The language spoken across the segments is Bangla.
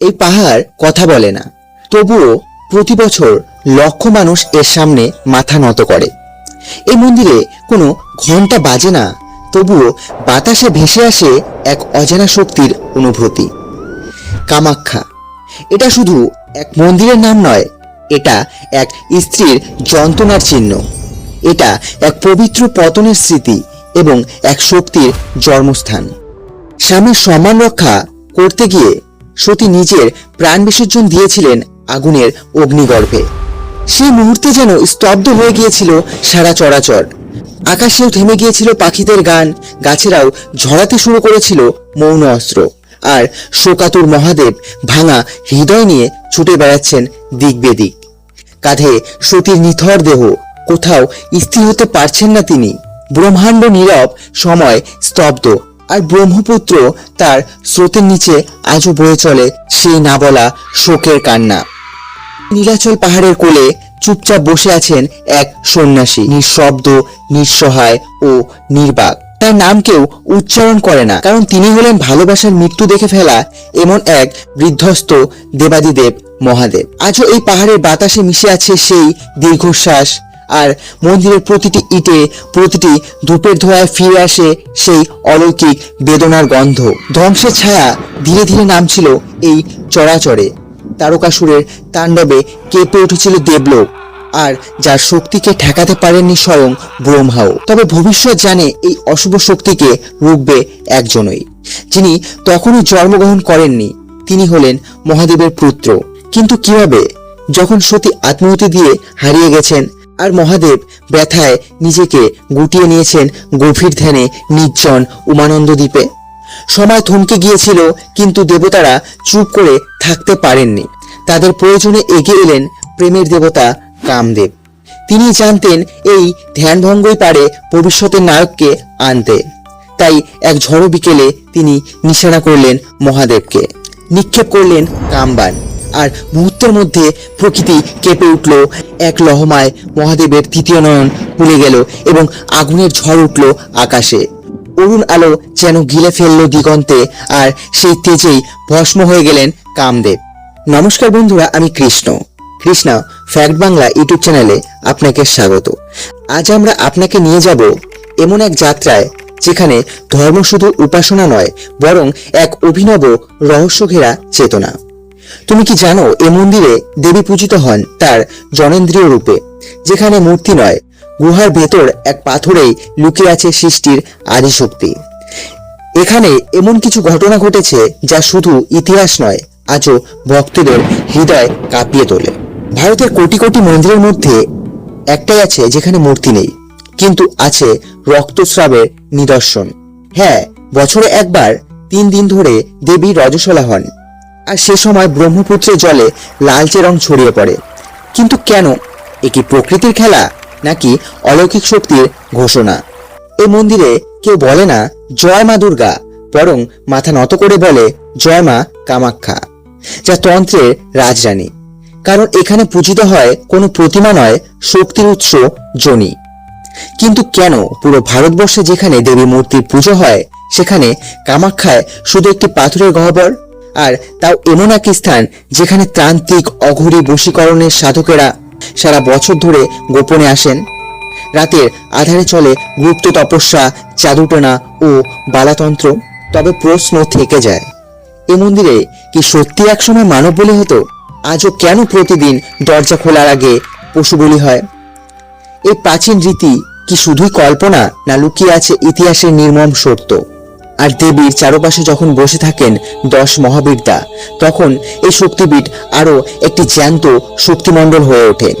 এই পাহাড় কথা বলে না। তবুও প্রতি বছর লক্ষ মানুষ এর সামনে মাথা নত করে। এই মন্দিরে কোনো ঘণ্টা বাজে না, তবুও বাতাসে ভেসে আসে এক অজানা শক্তির অনুভূতি। কামাখ্যা। এটা শুধু এক মন্দিরের নাম নয়, এটা এক স্ত্রীর যন্ত্রণার চিহ্ন। এটা এক পবিত্র পতনের স্মৃতি এবং এক শক্তির জন্মস্থান। স্বামীর সম্মান রক্ষা করতে গিয়ে সতী নিজের প্রাণ বিসর্জন দিয়েছিলেন আগুনের অগ্নিগর্ভে। সেই মুহূর্তে যেন স্তব্ধ হয়ে গিয়েছিল সারা চরাচর। আকাশেও থেমে গিয়েছিল পাখিদের গান, গাছেরাও ঝরাতে শুরু করেছিল মৌন অস্ত্র। আর শোকাতুর মহাদেব ভাঙা হৃদয় নিয়ে ছুটে বেড়াচ্ছেন দিক বেদিক। কাঁধে সতীর নিথর দেহ, কোথাও স্থির হতে পারছেন না তিনি। ব্রহ্মাণ্ড নীরব, সময় স্তব্ধ। আর ব্রহ্মপুত্র তার স্রোতের নিচে আজও বয়ে চলে সেই না বলা শোকের কান্না। নীলাচল পাহাড়ের কোলে চুপচাপ বসে আছেন এক সন্ন্যাসী, নিঃশব্দ, নিঃসহায় ও নির্বাক। তার নাম কেউ উচ্চারণ করে না, কারণ তিনি হলেন ভালোবাসার মৃত্যু দেখে ফেলা এমন এক বৃদ্ধস্ত দেবাদিদেব মহাদেব। আজও এই পাহাড়ের বাতাসে মিশে আছে সেই দীর্ঘশ্বাস আর মন্দিরের প্রতিটি ইটে প্রতিটি ধূপের ধোঁয়ায় ফিরে আসে সেই অলৌকিক বেদনার গন্ধ। ধ্বংসের ছায়া ধীরে ধীরে নামছিল এই চরাচরে। তারকাসুরের তাণ্ডবে কেঁপে উঠেছিল দেবলোক, আর যার শক্তিকে ঠেকাতে পারেননি স্বয়ং ব্রহ্মাও। তবে ভবিষ্যৎ জানে এই অশুভ শক্তিকে রুখবে একজনই, যিনি তখনই জন্মগ্রহণ করেননি। তিনি হলেন মহাদেবের পুত্র। কিন্তু কীভাবে? যখন সতী আত্মহতি দিয়ে হারিয়ে গেছেন আর মহাদেব ব্যথায় নিজেকে গুটিয়ে নিয়েছেন গভীর ধ্যানে নির্জন উমানন্দ দ্বীপে। সময় থমকে গিয়েছিল, কিন্তু দেবতারা চুপ করে থাকতে পারেননি। তাদের প্রয়োজনে এগিয়ে এলেন প্রেমের দেবতা কামদেব। তিনি জানতেন এই ধ্যানভঙ্গই পারে ভবিষ্যতের নায়ককে আনতে। তাই এক ঝড়ো বিকেলে তিনি নিশানা করলেন মহাদেবকে। নিক্ষেপ করলেন কামবান। আর মুহূর্তের মধ্যে প্রকৃতি কেঁপে উঠল। এক লহমায় মহাদেবের তৃতীয় নয়ন খুলে গেল এবং আগুনের ঝড় উঠল আকাশে। অরুণ আলো যেন গিলে ফেলল দিগন্তে আর সেই তেজেই ভস্ম হয়ে গেলেন কামদেব। নমস্কার বন্ধুরা, আমি কৃষ্ণ। কৃষ্ণা, ফ্যাক্ট বাংলা ইউটিউব চ্যানেলে আপনাকে স্বাগত। আজ আমরা আপনাকে নিয়ে যাব এমন এক যাত্রায় যেখানে ধর্ম শুধু উপাসনা নয়, বরং এক অভিনব রহস্য ঘেরা চেতনা। তুমি কি জানো, এ মন্দিরে দেবী পূজিত হন তার জনেন্দ্রীয় রূপে, যেখানে মূর্তি নয়, গুহার ভেতর এক পাথরেই লুকিয়ে আছে সৃষ্টির আদিশক্তি। এখানে এমন কিছু ঘটনা ঘটেছে যা শুধু ইতিহাস নয়, আজও ভক্তদের হৃদয় কাঁপিয়ে তোলে। ভারতের কোটি কোটি মন্দিরের মধ্যে একটাই আছে যেখানে মূর্তি নেই, কিন্তু আছে রক্তস্রাবের নিদর্শন। হ্যাঁ বছরে একবার, তিন দিন ধরে দেবী রজস্বলা হন। আর সে সময় ব্রহ্মপুত্রের জলে লালচে রং ছড়িয়ে পড়ে। কিন্তু কেন? এ কি প্রকৃতির খেলা, নাকি অলৌকিক শক্তির ঘোষণা? এই মন্দিরে কেউ বলে না, জয় মা দুর্গা বরং মাথা নত করে বলে, জয় মা কামাখ্যা যা তন্ত্রের রাজরানী। কারণ এখানে পূজিত হয় কোনো প্রতিমা নয়, শক্তির উৎস জনি। কিন্তু কেন পুরো ভারতবর্ষে যেখানে দেবী মূর্তির পুজো হয়, সেখানে কামাখ্যায় শুধু একটি পাথরের গহ্বর? আর তাও এমন এক স্থান যেখানে তান্ত্রিক অঘরী বশীকরণের সাধকেরা সারা বছর ধরে গোপনে আসেন। রাতের আধারে চলে গুপ্ত তপস্যা জাদুটনা ও বালাতন্ত্র, তবে প্রশ্ন থেকে যায়, এ মন্দিরে কি সত্যি একসময় মানব বলি হতো? আজও কেন প্রতিদিন দরজা খোলার আগে পশু বলি হয়? এই প্রাচীন রীতি কি শুধুই কল্পনা না লুকিয়ে আছে ইতিহাসের নির্মম সত্য? আর দেবীর চারপাশে যখন বসে থাকেন দশ মহাবীরদা, তখন এই শক্তিপীঠ আরও একটি জ্যান্ত শক্তিমণ্ডল হয়ে ওঠে।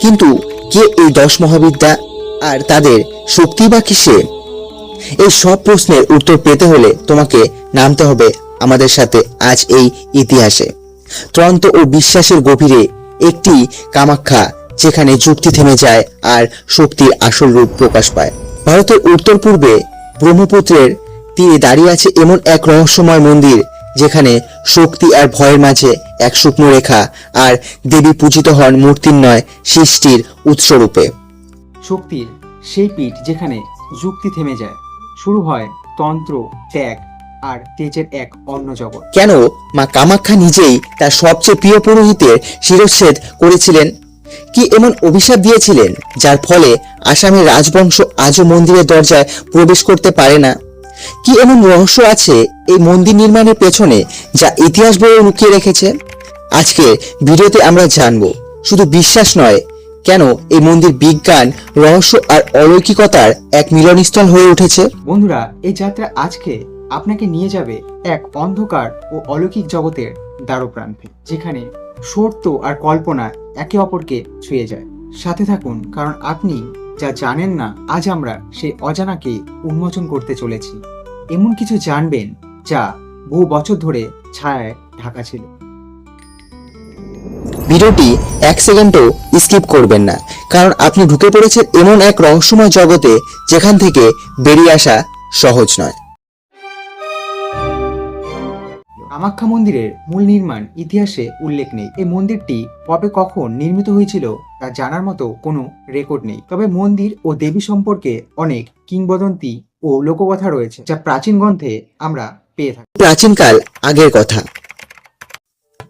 কিন্তু কে এই দশ মহাবিদ্যা আর তাদের শক্তি বা কিসে? এই সব প্রশ্নের উত্তর পেতে হলে তোমাকে নামতে হবে আমাদের সাথে আজ এই ইতিহাসে। ত্রন্ত ও বিশ্বাসের গভীরে একটি কামাখ্যা যেখানে যুক্তি থেমে যায় আর শক্তির আসল রূপ প্রকাশ পায়। ভারতের উত্তর পূর্বে ব্রহ্মপুত্রের তীরে দাঁড়িয়ে আছে এমন এক রহস্যময় মন্দির যেখানে শক্তি আর ভয়ের মাঝে এক শুকনো রেখা আর দেবী পূজিত হন মূর্তির নয় সৃষ্টির উৎসরূপে। শক্তির সেই পীঠ যেখানে যুক্তি থেমে যায়। শুরু হয় তন্ত্র ত্যাগ আর তেজের এক অন্য জগৎ। কেন মা কামাখ্যা নিজেই তার সবচেয়ে প্রিয় পুরোহিতের শিরচ্ছেদ করেছিলেন? কি এমন অভিশাপ দিয়েছিলেন যার ফলে আসামের রাজবংশ আজও মন্দিরের দরজায় প্রবেশ করতে পারে না? কি এমন রহস্য আছে এই মন্দির নির্মাণের পেছনে যা ইতিহাস বইয়ে লুকিয়ে রেখেছে? আজকে ভিডিওতে আমরা জানব। শুধু বিশ্বাস নয়, কেন এই মন্দির বিজ্ঞান, রহস্য আর অলৌকিকতার এক মিলনস্থল হয়ে উঠেছে? বন্ধুরা, এই যাত্রা আজকে আপনাকে নিয়ে যাবে এক অন্ধকার ও অলৌকিক জগতের দ্বারপ্রান্তে, যেখানে সত্য আর কল্পনা একে অপরকে ছুঁয়ে যায়। সাথে থাকুন, কারণ আপনি যা জানেন না, আজ আমরা সেই অজানাকে উন্মোচন করতে চলেছি। এমন কিছু জানবেন যা বহু বছর ধরে ছায়ায় ঢাকা ছিল। ভিডিওটি এক সেকেন্ডও স্কিপ করবেন না, কারণ আপনি ঢুকে পড়েছেন এমন এক রহস্যময় জগতে যেখান থেকে বেরিয়ে আসা সহজ নয়। কামাখ্যা মন্দিরের মূল নির্মাণ ইতিহাসে উল্লেখ নেই। এই মন্দিরটি কবে কখন নির্মিত হয়েছিল তা জানার মতো কোনো রেকর্ড নেই। তবে মন্দির ও দেবী সম্পর্কে অনেক কিংবদন্তি ও লোককথা রয়েছে, যা প্রাচীন গ্রন্থে আমরা পেয়ে থাকি। প্রাচীনকাল আগের কথা।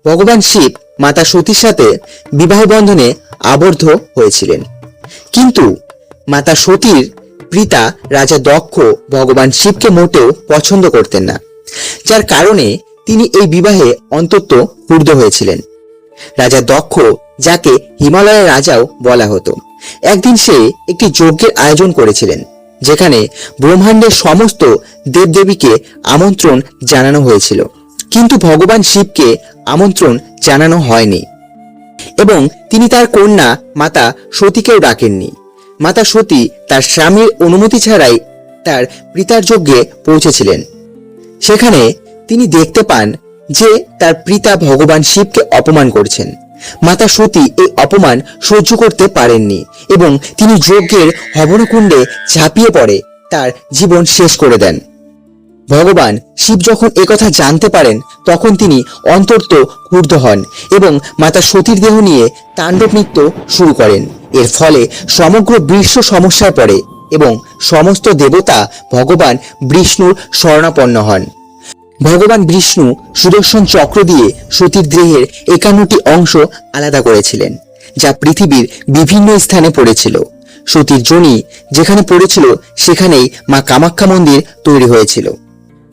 ভগবান শিব মাতা সতীর সাথে বিবাহ বন্ধনে আবদ্ধ হয়েছিলেন। কিন্তু মাতা সতীর পিতা রাজা দক্ষ ভগবান শিবকে মোটেও পছন্দ করতেন না, যার কারণে তিনি এই বিবাহে অন্তত ক্রুদ্ধ হয়েছিলেন। রাজা দক্ষ, যাকে হিমালয়ের রাজাও বলা হতো। একদিন সে একটি যজ্ঞের আয়োজন করেছিলেন, যেখানে ব্রহ্মাণ্ডের সমস্ত দেবদেবীকে আমন্ত্রণ জানানো হয়েছিল। কিন্তু ভগবান শিবকে আমন্ত্রণ জানানো হয়নি এবং তিনি তার কন্যা মাতা সতীকেও ডাকেননি। মাতা সতী তার স্বামীর অনুমতি ছাড়াই তার পিতার যজ্ঞে পৌঁছেছিলেন। সেখানে তিনি দেখতে পান যে তার পিতা ভগবান শিবকে অপমান করছেন। মাতা সতী এই অপমান সহ্য করতে পারেননি এবং তিনি যজ্ঞের হবনকুণ্ডে ঝাঁপিয়ে পড়ে, তার জীবন শেষ করে দেন। ভগবান শিব যখন একথা জানতে পারেন, তখন তিনি অন্তর্ত ক্রুদ্ধ হন এবং মাতা সতীর দেহ নিয়ে তাণ্ডব নৃত্য শুরু করেন। এর ফলে সমগ্র বিশ্ব সমস্যায় পড়ে এবং সমস্ত দেবতা ভগবান বিষ্ণুর শরণাপন্ন হন। ভগবান বিষ্ণু সুদর্শন চক্র দিয়ে সতীর দেহের একান্নটি অংশ আলাদা করেছিলেন যা পৃথিবীর বিভিন্ন স্থানে পড়েছিল। সতীর জনি যেখানে পড়েছিল সেখানেই মা কামাখ্যা মন্দির তৈরি হয়েছিল।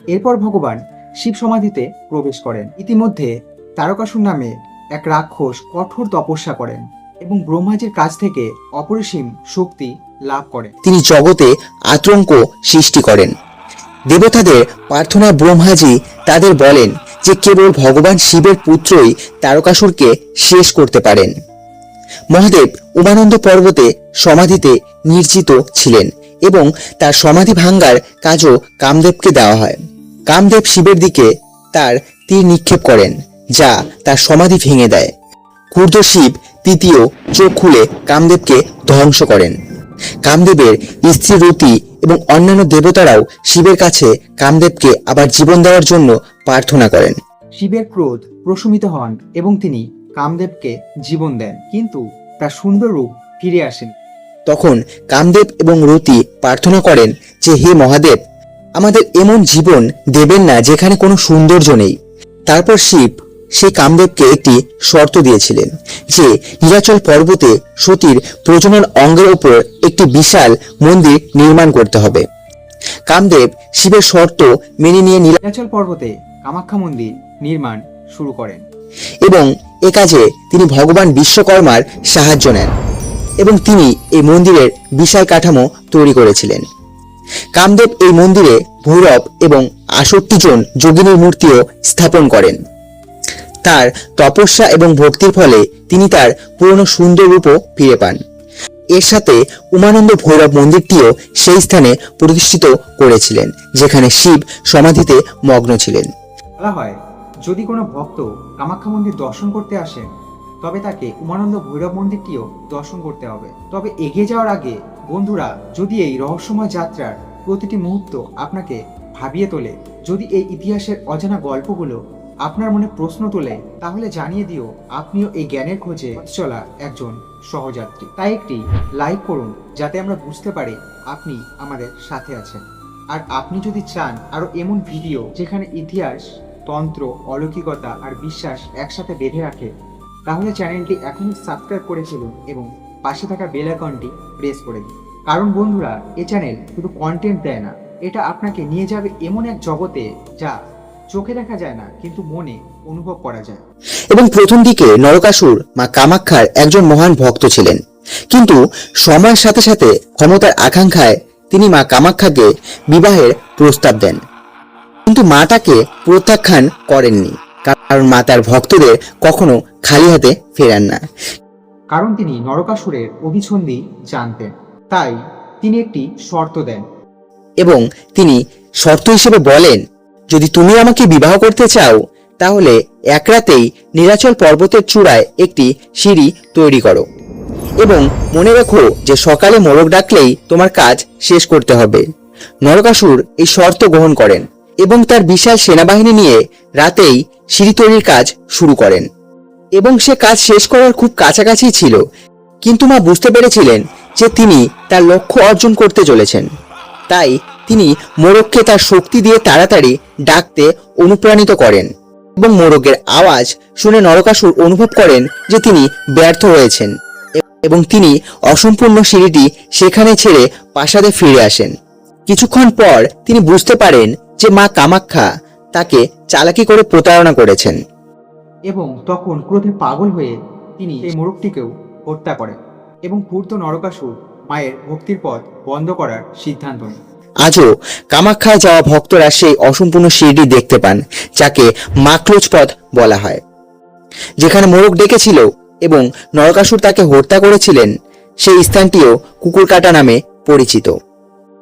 এরপর ভগবান শিব সমাধিতে প্রবেশ করেন। ইতিমধ্যে তারকাসুর নামে এক রাক্ষস কঠোর তপস্যা করেন এবং ব্রহ্মাজির কাছ থেকে অপরিসীম শক্তি লাভ করেন। তিনি জগতে আতঙ্ক সৃষ্টি করেন। দেবতাদের প্রার্থনা ব্রহ্মাজি তাদের বলেন যে কেবল ভগবান শিবের পুত্রই তারকাসুরকে শেষ করতে পারেন। মহাদেব উমানন্দ পর্বতে সমাধিতে নির্জিত ছিলেন এবং তার সমাধি ভাঙ্গার কাজও কামদেবকে দেওয়া হয়। কামদেব শিবের দিকে তার তীর নিক্ষেপ করেন, যা তার সমাধি ভেঙে দেয়। ক্রুদ্ধ শিব তৃতীয় চোখ খুলে কামদেবকে ধ্বংস করেন। কামদেবের স্ত্রী রতি এবং অন্যান্য দেবতারাও শিবের কাছে কামদেবকে আবার জীবন দেওয়ার জন্য প্রার্থনা করেন। শিবের ক্রোধ প্রশমিত হন এবং তিনি কামদেবকে জীবন দেন কিন্তু তার সুন্দর রূপ ফিরে আসেন। তখন কামদেব এবং রতি প্রার্থনা করেন যে হে মহাদেব আমাদের এমন জীবন দেবেন না যেখানে কোনো সৌন্দর্য নেই। তারপর শিব সেই কামদেবকে একটি শর্ত দিয়েছিলেন যে নীলাচল পর্বতে সতীর প্রজনন অঙ্গের ওপর একটি বিশাল মন্দির নির্মাণ করতে হবে। কামদেব শিবের শর্ত মেনে নিয়ে নীলাচল পর্বতে কামাখ্যা মন্দির নির্মাণ শুরু করেন। এবং এ কাজে তিনি ভগবান বিশ্বকর্মার সাহায্য নেন এবং তিনি এই মন্দিরের বিশাল কাঠামো তৈরি করেছিলেন। কামদেব এই মন্দিরে ভৈরব এবং আষট্টি জন যোগিনীর মূর্তিও স্থাপন করেন। তার তপস্যা এবং ভক্তির ফলে তিনি তার পুরনো সুন্দর রূপও ফিরে পান। এর সাথে উমানন্দ ভৈরব মন্দিরটিও সেই স্থানে প্রতিষ্ঠিত করেছিলেন, যেখানে শিব সমাধিতে মগ্ন ছিলেন। হয়, যদি কোনো ভক্ত কামাখ্যা মন্দির দর্শন করতে আসেন তবে তাকে উমানন্দ ভৈরব মন্দিরটিও দর্শন করতে হবে। তবে এগিয়ে যাওয়ার আগে, বন্ধুরা, যদি এই রহস্যময় যাত্রার প্রতিটি মুহূর্ত আপনাকে ভাবিয়ে তোলে, যদি এই ইতিহাসের অজানা গল্পগুলো আপনার মনে প্রশ্ন তোলে, তাহলে জানিয়ে দিও আপনিও এই জ্ঞানের খোঁজে চলা একজন সহযাত্রী। তাই একটি লাইক করুন, যাতে আমরা বুঝতে পারি আপনি আমাদের সাথে আছেন। আর আপনি যদি চান আরও এমন ভিডিও যেখানে ইতিহাস, তন্ত্র, অলৌকিকতা আর বিশ্বাস একসাথে বেঁধে রাখে, তাহলে চ্যানেলটি এখনই সাবস্ক্রাইব করে ফেলুন এবং পাশে থাকা বেল আইকনটি প্রেস করে দিন। কারণ বন্ধুরা, এ চ্যানেল শুধু কন্টেন্ট দেয় না, এটা আপনাকে নিয়ে যাবে এমন এক জগতে যা চোখে দেখা যায় না কিন্তু মনে অনুভব করা যায়। এবং প্রথম দিকে নরকাসুর মা কামাক্ষার একজন মহান ভক্ত ছিলেন। কিন্তু সময়ের সাথে সাথে ক্ষমতার আকাঙ্ক্ষায় তিনি মা কামাক্ষাকে বিবাহের প্রস্তাব দেন। কিন্তু মা তাকে প্রত্যাখ্যান করেননি কারণ মা তার ভক্তদের কখনো খালি হাতে ফেরান না। কারণ তিনি নরকাসুরের অভিছন্ধি জানতেন তাই তিনি একটি শর্ত দেন। এবং তিনি শর্ত হিসেবে বলেন যদি তুমি আমাকে বিবাহ করতে চাও, তাহলে এক রাতেই নীলাচল পর্বতের চূড়ায় একটি সিঁড়ি তৈরি করো। এবং মনে রেখো যে সকালে মোরগ ডাকলেই তোমার কাজ শেষ করতে হবে। নরকাসুর এই শর্ত গ্রহণ করেন এবং তার বিশাল সেনাবাহিনী নিয়ে রাতেই সিঁড়ি তৈরির কাজ শুরু করেন। এবং সে কাজ শেষ করার খুব কাছাকাছি ছিল, কিন্তু মা বুঝতে পেরেছিলেন যে তিনি তার লক্ষ্য অর্জন করতে চলেছেন। তাই তিনি মোরগকে তার শক্তি দিয়ে তাড়াতাড়ি ডাকতে অনুপ্রাণিত করেন এবং মোরগের আওয়াজ শুনে নরকাসুর অনুভব করেন যে তিনি ব্যর্থ হয়েছেন এবং তিনি অসম্পূর্ণ সিঁড়িটি সেখানে ছেড়ে প্রাসাদে ফিরে আসেন। কিছুক্ষণ পর তিনি বুঝতে পারেন যে মা কামাখ্যা তাকে চালাকি করে প্রতারণা করেছেন। এবং তখন ক্রোধে পাগল হয়ে তিনি এই মোরগটিকেও হত্যা করেন এবং ক্ষুর্ত নরকাসুর মায়ের ভক্তির পথ বন্ধ করার সিদ্ধান্ত নেন। আজও কামাখ্যায় যাওয়া ভক্তরা সেই অসম্পূর্ণ সিঁড়িটি দেখতে পান, যাকে মাকলোজ পথ বলা হয়। যেখানে মোরগ ডেকেছিল এবং নরকাসুর তাকে হত্যা করেছিলেন, সেই স্থানটিও কুকুরকাটা নামে পরিচিত।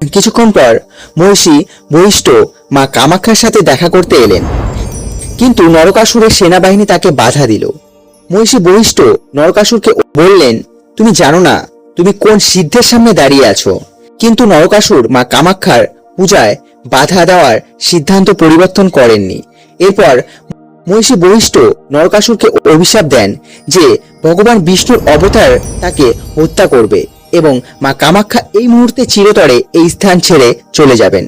কিছুক্ষণ পর মহিষী বহিষ্ঠ মা কামাখ্যার সাথে দেখা করতে এলেন। কিন্তু নরকাসুরের সেনাবাহিনী তাকে বাধা দিল। মহিষী বহিষ্ঠ নরকাসুরকে বললেন, তুমি জানো না, তুমি কোন সিদ্ধের সামনে দাঁড়িয়ে আছো? কিন্তু নরকাসুর মা কামাক্ষার পূজায় বাধা দেওয়ার সিদ্ধান্ত পরিবর্তন করেননি। এরপর মহিষী বহিষ্ঠ নরকাসুরকে অভিশাপ দেন যে ভগবান বিষ্ণুর অবতার তাকে হত্যা করবে এবং মা কামাখ্যা এই মুহূর্তে চিরতরে এই স্থান ছেড়ে চলে যাবেন।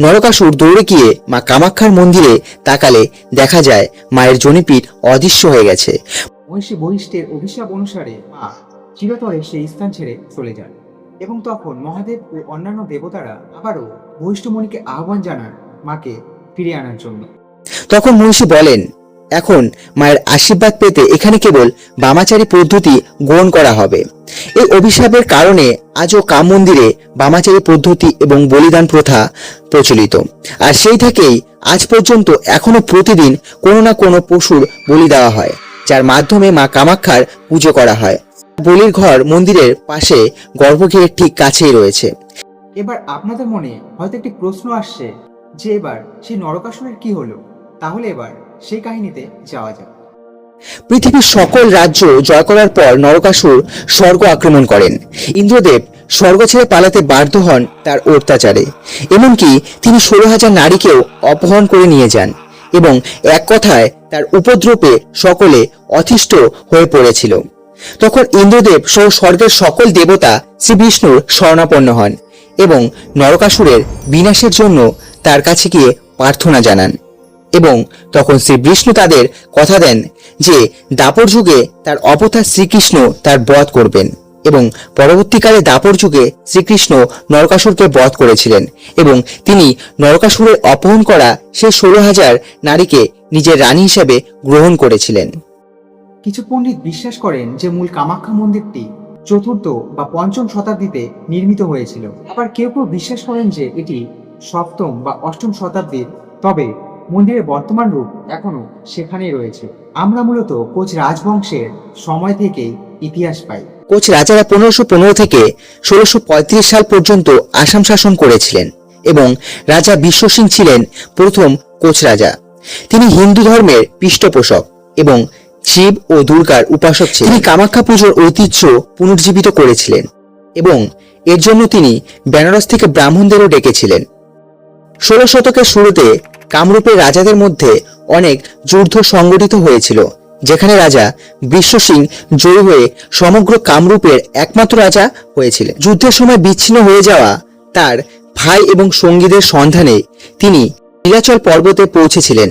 নরকাসুর দৌড়ে গিয়ে মা কামাক্ষার মন্দিরে তাকালে দেখা যায় মায়ের জনিপিঠ অদৃশ্য হয়ে গেছে। মহিষী বহিষ্ঠের অভিশাপ অনুসারে মা চিরতরে সেই স্থান ছেড়ে চলে যান। এবং তখন মহাদেব ও অন্যান্য দেবতারা আবারও বহিষ্ঠমণিকে আহ্বান জানান মাকে ফিরিয়ে আনার জন্য। তখন মহিষী বলেন, এখন মায়ের আশীর্বাদ পেতে এখানে কেবল বামাচারী পদ্ধতি গ্রহণ করা হবে। এই অভিশাপের কারণে আজও কাম মন্দিরে বামাচারী পদ্ধতি এবং বলিদান প্রথা প্রচলিত। আর সেই থেকেই আজ পর্যন্ত এখনও প্রতিদিন কোনো না কোনো পশুর বলি দেওয়া হয়, যার মাধ্যমে মা কামাক্ষার পুজো করা হয়। বলির ঘর মন্দিরের পাশে গর্ভগৃহের ঠিক কাছেই রয়েছে। এবার আপনাদের মনে হয়তো একটি প্রশ্ন আসছে যে এবার সেই নরকাসুরের কি হলো? তাহলে এবার সেই কাহিনীতে যাওয়া যাক। পৃথিবীর সকল রাজ্য জয় করার পর নরকাসুর স্বর্গ আক্রমণ করেন। ইন্দ্রদেব স্বর্গ ছেড়ে পালাতে বাধ্য হন তার অত্যাচারে। এমনকি তিনি ষোলো হাজার নারীকেও অপহরণ করে নিয়ে যান এবং এক কথায় তার উপদ্রবে সকলে অতিষ্ঠ হয়ে পড়েছিল। তখন ইন্দ্রদেব সহ স্বর্গের সকল দেবতা শ্রী বিষ্ণুর শরণাপন্ন হন এবং নরকাসুরের বিনাশের জন্য তার কাছে গিয়ে প্রার্থনা জানান। এবং তখন শ্রী বিষ্ণু তাদের কথা দেন যে, দাপর যুগে তার অবতার শ্রীকৃষ্ণ তার বধ করবেন এবং পরবর্তীকালে দাপর যুগে শ্রীকৃষ্ণ নরকাসুরকে বধ করেছিলেন এবং তিনি নরকাসুরের অপহরণ করা সেই ষোলো হাজার নারীকে নিজের রানী হিসেবে গ্রহণ করেছিলেন। কিছু পণ্ডিত বিশ্বাস করেন যে মূল কামাখ্যা মন্দিরটি চতুর্থ বা পঞ্চম শতাব্দীতে নির্মিত হয়েছিল। আবার কেউ কেউ বিশ্বাস করেন যে এটি সপ্তম বা অষ্টম শতাব্দীর, তবে মন্দিরের বর্তমান রূপ এখনও সেখানেই রয়েছে। আমরা মূলত কোচ রাজবংশের সময় থেকেই ইতিহাস পাই। কোচ রাজারা পনেরোশো পনেরো থেকে ষোলোশো পঁয়ত্রিশ সাল পর্যন্ত আসাম শাসন করেছিলেন এবং রাজা বিশ্ব সিং ছিলেন প্রথম কোচ রাজা। তিনি হিন্দু ধর্মের পৃষ্ঠপোষক এবং শিব ও দুর্গার উপাসক ছিলেন। তিনি কামাখ্যা পুজোর ঐতিহ্য পুনর্জীবিত করেছিলেন এবং এর জন্য তিনি বেনারস থেকে ব্রাহ্মণদেরও ডেকেছিলেন। ষোলো শতকের শুরুতে কামরূপের রাজাদের মধ্যে অনেক যুদ্ধ সংগঠিত হয়েছিল, যেখানে রাজা বিশ্ব সিং জয়ী হয়ে সমগ্র কামরূপের একমাত্র রাজা হয়েছিলেন। যুদ্ধের সময় বিচ্ছিন্ন হয়ে যাওয়া তার ভাই এবং সঙ্গীদের সন্ধানে তিনি নীলাচল পর্বতে পৌঁছেছিলেন।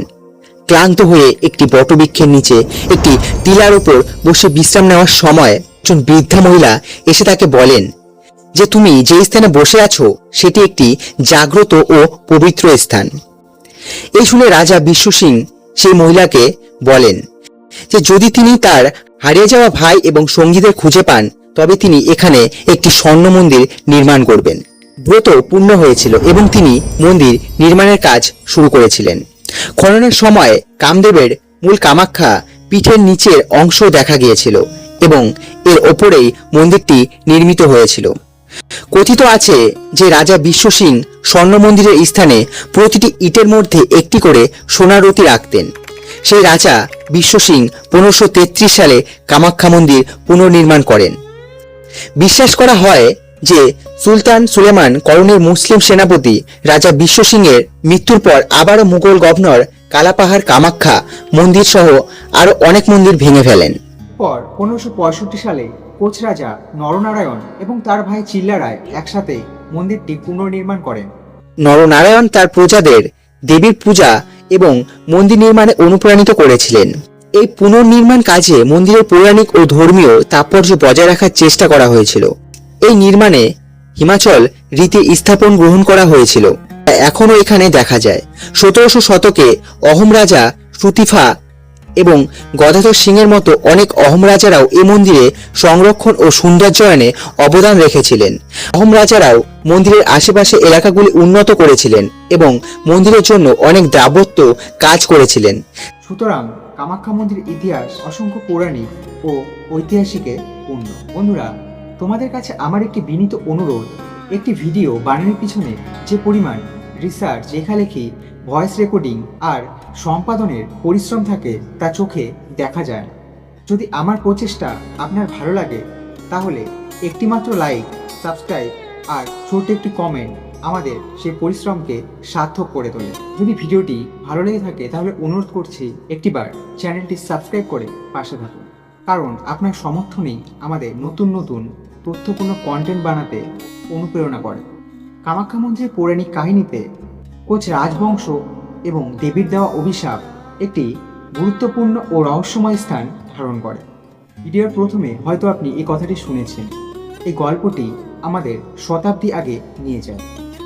ক্লান্ত হয়ে একটি বটবৃক্ষের নিচে একটি টিলার উপর বসে বিশ্রাম নেওয়ার সময় একজন বৃদ্ধা মহিলা এসে তাকে বলেন যে তুমি যে স্থানে বসে আছো, সেটি একটি জাগ্রত ও পবিত্র স্থান। এই শুনে রাজা বিশ্ব সিং সেই মহিলাকে বলেন যে যদি তিনি তার হারিয়ে যাওয়া ভাই এবং সঙ্গীদের খুঁজে পান, তবে তিনি এখানে একটি স্বর্ণ মন্দির নির্মাণ করবেন। ব্রত পূর্ণ হয়েছিল এবং তিনি মন্দির নির্মাণের কাজ শুরু করেছিলেন। খননের সময় কামদেবের মূল কামাখ্যা পিঠের নিচের অংশ দেখা গিয়েছিল এবং এর ওপরেই মন্দিরটি নির্মিত হয়েছিল। কথিত আছে যে রাজা বিশ্ব সিং স্বর্ণ মন্দিরের স্থানে প্রতিটি ইটের মধ্যে একটি করে সোনারতি রাখতেন। সেই রাজা বিশ্ব সিং পনেরোশো সালে কামাখ্যা মন্দির পুনর্নির্মাণ করেন। বিশ্বাস করা হয় যে সুলতান সুলেমান করণের মুসলিম সেনাপতি রাজা বিশ্ব সিংয়ের মৃত্যুর পর আবারও মুঘল গভর্নর কালাপাহাড় কামাখ্যা মন্দির সহ আরও অনেক মন্দির ভেঙে ফেলেন। পর পনেরোশো পঁয়ষট্টি সালে কোচ রাজা নরনারায়ণ এবং তার ভাই চিল্লারায় একসাথে মন্দিরটি পুনর্নির্মাণ করেন। নরনারায়ণ তার প্রজাদের দেবীর পূজা এবং মন্দির নির্মাণে অনুপ্রাণিত করেছিলেন। এই পুনর্নির্মাণ কাজে মন্দিরের পৌরাণিক ও ধর্মীয় তাৎপর্য বজায় রাখার চেষ্টা করা হয়েছিল। এই নির্মাণে হিমাচল রীতি স্থাপন গ্রহণ করা হয়েছিল। এখনও এখানে দেখা যায়। সতেরোশো শতকে অহম রাজা সুতিফা এবং গদাধর সিংয়ের মতো অনেক অহম রাজারাও এই মন্দিরে সংরক্ষণ ও সৌন্দর্যায়নে অবদান রেখেছিলেন। অহম রাজারাও মন্দিরের আশেপাশে এলাকাগুলি উন্নত করেছিলেন এবং মন্দিরের জন্য অনেক দাবত্য কাজ করেছিলেন। সুতরাং কামাখ্যা মন্দির ইতিহাস অসংখ্য পৌরাণিক ও ঐতিহাসিকে পূর্ণ। বন্ধুরা তোমাদের কাছে আমার একটি বিনীত অনুরোধ, একটি ভিডিও বানানোর পিছনে যে পরিমাণ রিসার্চ লেখালেখি ভয়েস রেকর্ডিং আর সম্পাদনের পরিশ্রম থাকে তা চোখে দেখা যায়। যদি আমার প্রচেষ্টা আপনার ভালো লাগে, তাহলে একটিমাত্র লাইক সাবস্ক্রাইব আর ছোট্ট একটি কমেন্ট আমাদের সেই পরিশ্রমকে সার্থক করে তোলে। যদি ভিডিওটি ভালো লেগে থাকে, তাহলে অনুরোধ করছি একটিবার চ্যানেলটি সাবস্ক্রাইব করে পাশে থাকুন। কারণ আপনার সমর্থনেই আমাদের নতুন নতুন তথ্যপূর্ণ কন্টেন্ট বানাতে অনুপ্রেরণা করে। কামাখ্যা মন্দিরের পৌরাণিক কাহিনীতে কোচ রাজবংশ এবং দেবীর দেওয়া অভিশাপ একটি গুরুত্বপূর্ণ ও রহস্যময় স্থান ধারণ করে। ভিডিওর প্রথমে হয়তো আপনি এই কথাটি শুনেছেন। এই গল্পটি আমাদের শতাব্দী আগে নিয়ে যায়,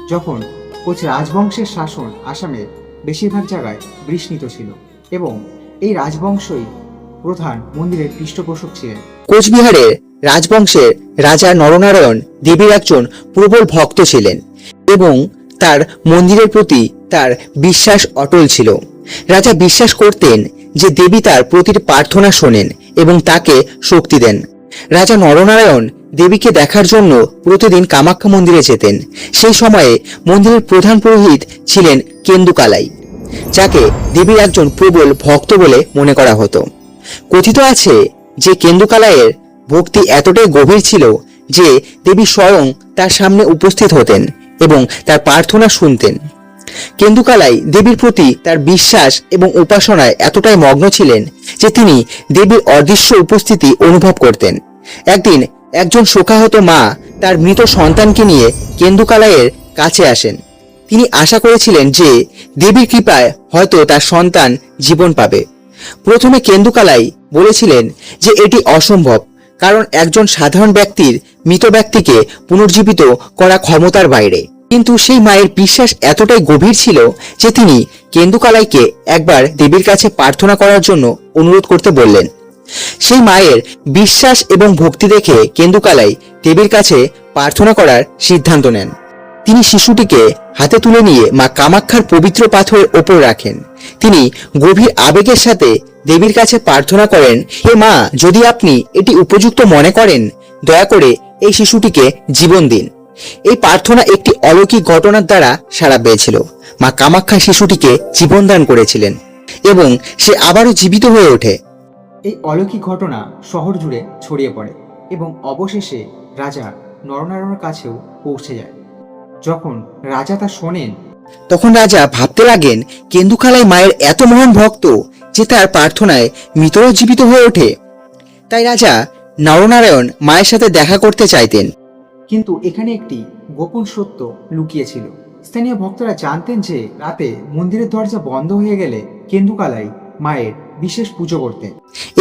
যখন কোচ রাজবংশের শাসন আসামের বেশিরভাগ জায়গায় বিস্মিত ছিল এবং এই রাজবংশই প্রধান মন্দিরের পৃষ্ঠপোষক ছিলেন। কোচবিহারের রাজবংশের রাজা নরনারায়ণ দেবীর একজন প্রবল ভক্ত ছিলেন এবং তার মন্দিরের প্রতি তার বিশ্বাস অটল ছিল। রাজা বিশ্বাস করতেন যে দেবী তার প্রতিটি প্রার্থনা শোনেন এবং তাকে শক্তি দেন। রাজা নরনারায়ণ দেবীকে দেখার জন্য প্রতিদিন কামাখ্যা মন্দিরে যেতেন। সেই সময়ে মন্দিরের প্রধান পুরোহিত ছিলেন কেন্দুকালাই যাকে দেবীর একজন প্রবল ভক্ত বলে মনে করা হতো। কথিত আছে যে কেন্দুকালায়ের ভক্তি এতটাই গভীর ছিল যে দেবী স্বয়ং তার সামনে উপস্থিত হতেন এবং তার প্রার্থনা শুনতেন। কেন্দুকালাই দেবীর প্রতি তার বিশ্বাস এবং উপাসনায় এতটাই মগ্ন ছিলেন যে তিনি দেবীর অদৃশ্য উপস্থিতি অনুভব করতেন। একদিন একজন শোকাহত মা তার মৃত সন্তানকে নিয়ে কেন্দুকালাইয়ের কাছে আসেন। তিনি আশা করেছিলেন যে দেবীর কৃপায় হয়তো তার সন্তান জীবন পাবে। প্রথমে কেন্দুকালাই বলেছিলেন যে এটি অসম্ভব। কারণ একজন সাধারণ ব্যক্তির মৃত ব্যক্তিকে পুনর্জীবিত করা ক্ষমতার বাইরে। কিন্তু সেই মায়ের বিশ্বাস এতটাই গভীর ছিল যে তিনি কেন্দুকালাইকে একবার দেবীর কাছে প্রার্থনা করার জন্য অনুরোধ করতে বললেন। সেই মায়ের বিশ্বাস এবং ভক্তি দেখে কেন্দুকালাই দেবীর কাছে প্রার্থনা করার সিদ্ধান্ত নেন। তিনি শিশুটিকে হাতে তুলে নিয়ে মা কামাক্ষার পবিত্র পাথরের ওপর রাখেন। তিনি গভীর আবেগের সাথে দেবীর কাছে প্রার্থনা করেন হে মা যদি আপনি এটি উপযুক্ত মনে করেন দয়া করে এই শিশুটিকে জীবন দিন। এই প্রার্থনা একটি অলৌকিক ঘটনার দ্বারা সাড়া পেয়েছিল। মা কামাক্ষা শিশুটিকে জীবনদান করেছিলেন এবং সে আবারও জীবিত হয়ে ওঠে। এই অলৌকিক ঘটনা শহর জুড়ে ছড়িয়ে পড়ে এবং অবশেষে রাজা নরনারায়ণের কাছেও পৌঁছে যায়। যখন রাজা তা শোনেন তখন রাজা ভাবতে লাগেন কেন্দুখালাই মায়ের এত মহান ভক্ত যে তার প্রার্থনায় মৃতরাও জীবিত হয়ে ওঠে। তাই রাজা নরনারায়ণ মায়ের সাথে দেখা করতে চাইতেন। কিন্তু এখানে একটি গোপন সত্য লুকিয়েছিল। স্থানীয় ভক্তরা জানতেন যে রাতে মন্দিরের দরজা বন্ধ হয়ে গেলে কেন্দুকালাই মায়ের বিশেষ পুজো করতেন।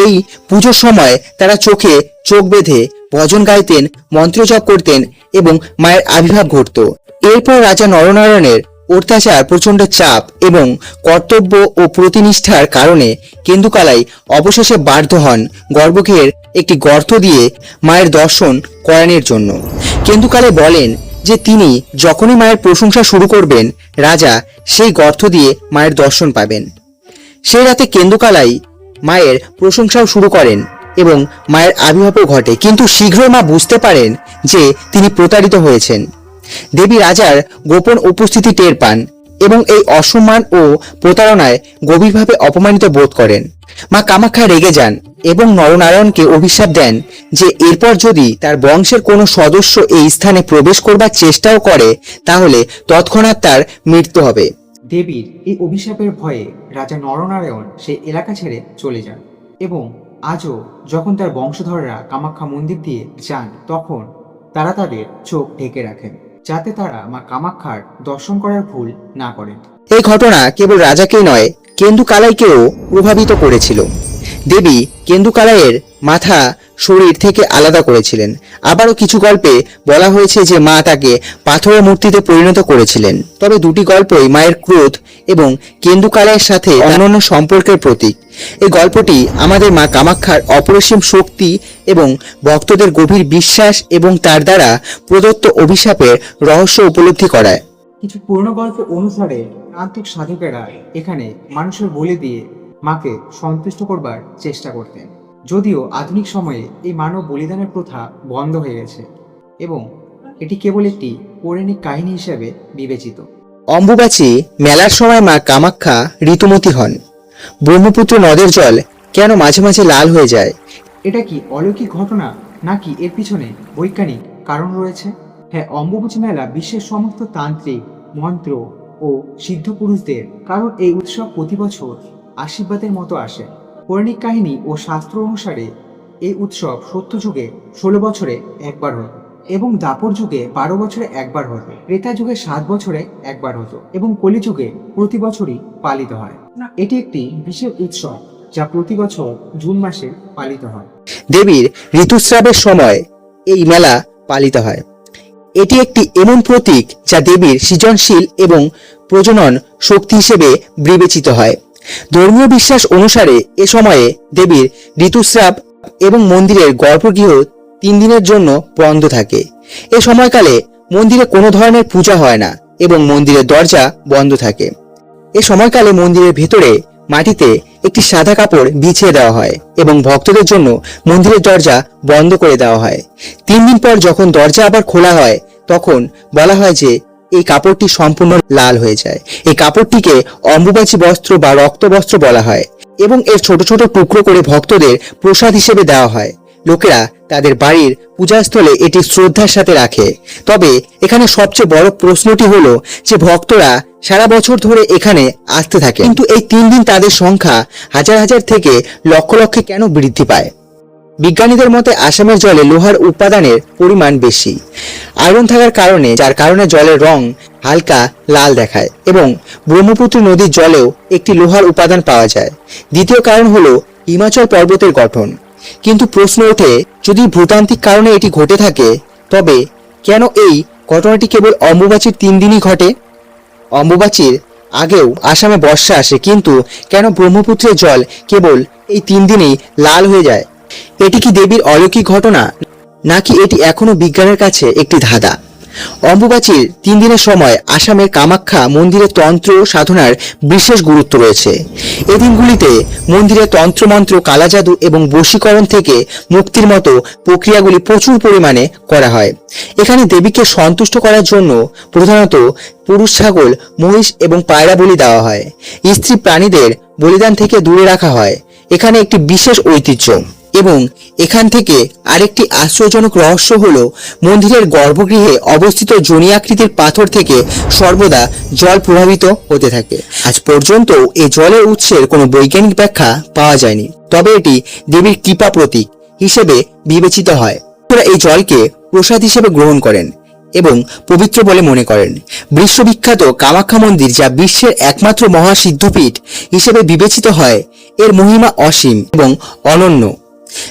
এই পুজোর সময় তারা চোখে চোখ বেঁধে ভজন গাইতেন মন্ত্র জপ করতেন এবং মায়ের আবির্ভাব ঘটত। এরপর রাজা নরনারায়ণের অত্যাচার, প্রচণ্ড চাপ এবং কর্তব্য ও প্রতিনিষ্ঠার কারণে কেন্দুকালাই অবশেষে বাধ্য হন গর্ভগৃহের একটি গর্ত দিয়ে মায়ের দর্শন করানোর জন্য। কেন্দুকালাই বলেন যে তিনি যখনই মায়ের প্রশংসা শুরু করবেন, রাজা সেই গর্ত দিয়ে মায়ের দর্শন পাবেন। সেই রাতে কেন্দুকালাই মায়ের প্রশংসাও শুরু করেন এবং মায়ের আবির্ভাবও ঘটে। কিন্তু শীঘ্রই মা বুঝতে পারেন যে তিনি প্রতারিত হয়েছেন। দেবী রাজার গোপন উপস্থিতি টের পান এবং এই অসম্মান ও প্রতারণায় গভীরভাবে অপমানিত বোধ করেন। মা কামাখ্যা রেগে যান এবং নরনারায়ণকে অভিশাপ দেন যে এরপর যদি তার বংশের কোনো সদস্য এই স্থানে প্রবেশ করবার চেষ্টাও করে, তাহলে তৎক্ষণাৎ তার মৃত্যু হবে। দেবীর এই অভিশাপের ভয়ে রাজা নরনারায়ণ সেই এলাকা ছেড়ে চলে যান এবং আজও যখন তার বংশধররা কামাখ্যা মন্দির দিয়ে যান, তখন তারা তাদের চোখ ঢেকে রাখেন। যাতে তারা মা কামাখ্যার দর্শন করার ভুল না করেন এই ঘটনা কেবল রাজাকেই নয় কেন্দু কালাইকেও প্রভাবিত করেছিল। দেবী কেন্দুকালাইয়ের মাথা শরীর থেকে আলাদা করেছিলেন। আবারও কিছু গল্পে বলা হয়েছে যে মা তাকে পাথরের মূর্তিতে পরিণত করেছিলেন। তবে দুটি গল্পই মায়ের ক্রোধ এবং কেন্দুকালাইয়ের সাথে অনন্য সম্পর্কের প্রতীক। এই গল্পটি আমাদের মা কামাখ্যার অপরিসীম শক্তি এবং ভক্তদের গভীর বিশ্বাস এবং তার দ্বারা প্রদত্ত অভিশাপের রহস্য উপলব্ধি করায়। কিছু পুরনো গল্প অনুসারে তান্ত্রিক সাধকেরা এখানে মানুষের বলি দিয়ে মাকে সন্তুষ্ট করবার চেষ্টা করতেন। যদিও আধুনিক সময়ে এই মানব বলিদানের প্রথা বন্ধ হয়ে গেছে এবং এটি কেবল একটি পৌরাণিক কাহিনী হিসেবে বিবেচিত। অম্বুবাচী মেলার সময় মা কামাখ্যা ঋতুমতী হন। ব্রহ্মপুত্র নদের জল কেন মাঝে মাঝে লাল হয়ে যায়? এটা কি অলৌকিক ঘটনা নাকি এর পিছনে বৈজ্ঞানিক কারণ রয়েছে? হ্যাঁ অম্বুবাচী মেলা বিশ্বের সমস্ত তান্ত্রিক মন্ত্র ও সিদ্ধ পুরুষদের কারণ এই উৎসব প্রতি বছর আশীর্বাদের মতো আসে। পৌরাণিক কাহিনী ও শাস্ত্র অনুসারে এই উৎসব সত্য যুগে ষোলো বছরে একবার হতো এবং দাপর যুগে বারো বছরে একবার হতো। ত্রেতা যুগে সাত বছরে একবার হতো এবং কলি যুগে প্রতি বছরই পালিত হয়। এটি একটি বিশেষ উৎসব যা প্রতি বছর জুন মাসে পালিত হয়। দেবীর ঋতুস্রাবের সময় এই মেলা পালিত হয়। এটি একটি এমন প্রতীক যা দেবীর সৃজনশীল এবং প্রজনন শক্তি হিসেবে বিবেচিত হয়। ধর্মীয় বিশ্বাস অনুসারে এ সময়ে দেবীর ঋতুস্রাব এবং মন্দিরের গর্ভগৃহ তিন দিনের জন্য বন্ধ থাকে। এ সময়কালে মন্দিরে কোনো ধরনের পূজা হয় না এবং মন্দিরের দরজা বন্ধ থাকে। এ সময়কালে মন্দিরের ভেতরে মাটিতে একটি সাদা কাপড় বিছিয়ে দেওয়া হয় এবং ভক্তদের জন্য মন্দিরের দরজা বন্ধ করে দেওয়া হয়। তিন দিন পর যখন দরজা আবার খোলা হয়, তখন বলা হয় যে এই কাপড়টি সম্পূর্ণ লাল হয়ে যায়। এই কাপড়টিকে অম্বুবাচী বস্ত্র বা রক্ত বস্ত্র বলা হয় এবং এর ছোট ছোট টুকরো করে ভক্তদের প্রসাদ হিসেবে দেওয়া হয়। লোকেরা তাদের বাড়ির পূজাস্থলে এটি শ্রদ্ধার সাথে রাখে। তবে এখানে সবচেয়ে বড় প্রশ্নটি হলো যে ভক্তরা সারা বছর ধরে এখানে আসতে থাকে কিন্তু এই তিন দিন তাদের সংখ্যা হাজার হাজার থেকে লক্ষ লক্ষে কেন বৃদ্ধি পায়? বিজ্ঞানীদের মতে আসামের জলে লোহার উপাদানের পরিমাণ বেশি। আয়রন থাকার কারণে, যার কারণে জলের রং হালকা লাল দেখায় এবং ব্রহ্মপুত্র নদীর জলেও একটি লোহার উপাদান পাওয়া যায়। দ্বিতীয় কারণ হলো হিমাচল পর্বতের গঠন। কিন্তু প্রশ্ন ওঠে, যদি ভূতান্ত্রিক কারণে এটি ঘটে থাকে, তবে কেন এই ঘটনাটি কেবল অম্বুবাচীর তিন দিনই ঘটে? অম্বুবাচীর আগেও আসামে বর্ষা আসে, কিন্তু কেন ব্রহ্মপুত্রের জল কেবল এই তিন দিনেই লাল হয়ে যায়? এটি কি দেবীর অলৌকিক ঘটনা, নাকি এটি এখনও বিজ্ঞানের কাছে একটি ধাঁধা? অম্বুবাচীর তিন দিনের সময় আসামের কামাখ্যা মন্দিরে তন্ত্র সাধনার বিশেষ গুরুত্ব রয়েছে। এই দিনগুলিতে মন্দিরে তন্ত্রমন্ত্র, কালাজাদু এবং বশীকরণ থেকে মুক্তির মতো প্রক্রিয়াগুলি প্রচুর পরিমাণে করা হয়। এখানে দেবীকে সন্তুষ্ট করার জন্য প্রধানত পুরুষ ছাগল, মহিষ এবং পায়রা বলি দেওয়া হয়। স্ত্রী প্রাণীদের বলিদান থেকে দূরে রাখা হয়। এখানে একটি বিশেষ ঐতিহ্য। এবং এখান থেকে আরেকটি আশ্চর্যজনক রহস্য হলো, মন্দিরের গর্ভগৃহে অবস্থিত জনি আকৃতির পাথর থেকে সর্বদা জল প্রভাবিত হতে থাকে। আজ পর্যন্ত এই জলের উৎসের কোনো বৈজ্ঞানিক ব্যাখ্যা পাওয়া যায়নি। তবে এটি দেবীর কৃপা প্রতীক হিসেবে বিবেচিত হয়। তারা এই জলকে প্রসাদ হিসেবে গ্রহণ করেন এবং পবিত্র বলে মনে করেন। বিশ্ববিখ্যাত কামাখ্যা মন্দির যা বিশ্বের একমাত্র মহাসিদ্ধপীঠ হিসেবে বিবেচিত হয়, এর মহিমা অসীম এবং অনন্য।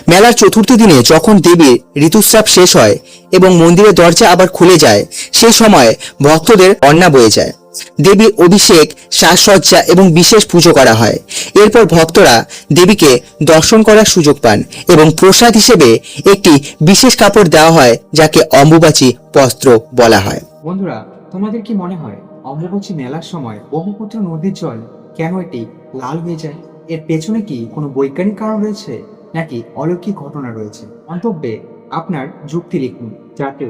মেলার চতুর্থ দিনে যখন দেবীর ঋতুস্রাব শেষ হয় এবং মন্দিরের দরজা আবার খুলে যায় সেই সময় ভক্তদের অন্না বয়ে যায়। দেবীর অভিষেক, সাজসজ্জা এবং বিশেষ পুজো করা হয়। এরপর ভক্তরা দেবীকে দর্শন করার সুযোগ পান এবং প্রসাদ হিসেবে একটি বিশেষ কাপড় দেওয়া হয়, যাকে অম্বুবাচী বস্ত্র বলা হয়। বন্ধুরা, তোমাদের কি মনে হয় অম্বুবাচী মেলার সময় ব্রহ্মপুত্র নদীর জল কেন এটি লাল হয়ে যায়? এর পেছনে কি কোনো বৈজ্ঞানিক কারণ রয়েছে? নাকি অলৌকিক ঘটনা রয়েছে? মন্তব্যে আপনার যুক্তি লিখুন, যাতে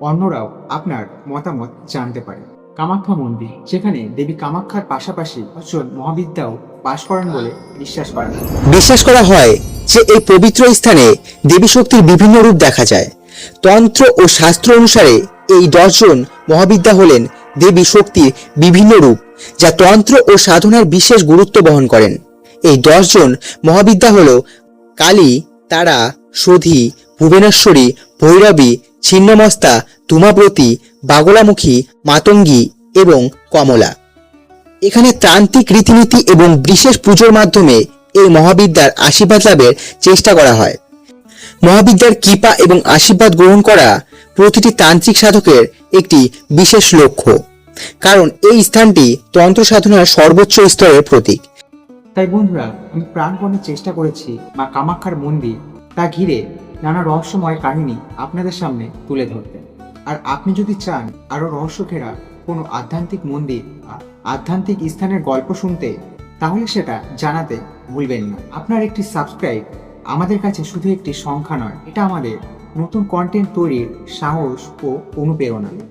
অন্যরাও আপনার মতামত জানতে পারে। কামাখ্যা মন্দির যেখানে দেবী কামাখ্যার পাশাপাশি অচল মহাবিদ্যাও বাস করেন বলে বিশ্বাস করা হয়। বিশ্বাস করা হয় যে এই পবিত্র স্থানে দেবী শক্তির বিভিন্ন রূপ দেখা যায়। তন্ত্র ও শাস্ত্র অনুসারে এই দশজন মহাবিদ্যা হলেন দেবী শক্তির বিভিন্ন রূপ, যা তন্ত্র ও সাধনার বিশেষ গুরুত্ব বহন করেন। এই দশজন মহাবিদ্যা হল কালী, তারা, সধি, ভুবনেশ্বরী, ভৈরবী, ছিন্নমস্তা, তুমাব্রতী, বাগলামুখী, মাতঙ্গী এবং কমলা। এখানে তান্ত্রিক রীতিনীতি এবং বিশেষ পুজোর মাধ্যমে এই মহাবিদ্যার আশীর্বাদ লাভের চেষ্টা করা হয়। মহাবিদ্যার কৃপা এবং আশীর্বাদ গ্রহণ করা প্রতিটি তান্ত্রিক সাধকের একটি বিশেষ লক্ষ্য। কারণ এই স্থানটি তন্ত্র সাধনার সর্বোচ্চ স্তরের প্রতীক। তাই বন্ধুরা, আমি প্রাণপণে চেষ্টা করেছি মা কামাখ্যার মন্দির, তা ঘিরে নানা রহস্যময় কাহিনী আপনাদের সামনে তুলে ধরতে। আর আপনি যদি চান আরও রহস্য ঘেরা কোনো আধ্যাত্মিক মন্দির আধ্যাত্মিক স্থানের গল্প শুনতে, তাহলে সেটা জানাতে ভুলবেন না। আপনার একটি সাবস্ক্রাইব আমাদের কাছে শুধু একটি সংখ্যা নয়, এটা আমাদের নতুন কন্টেন্ট তৈরির সাহস ও অনুপ্রেরণা।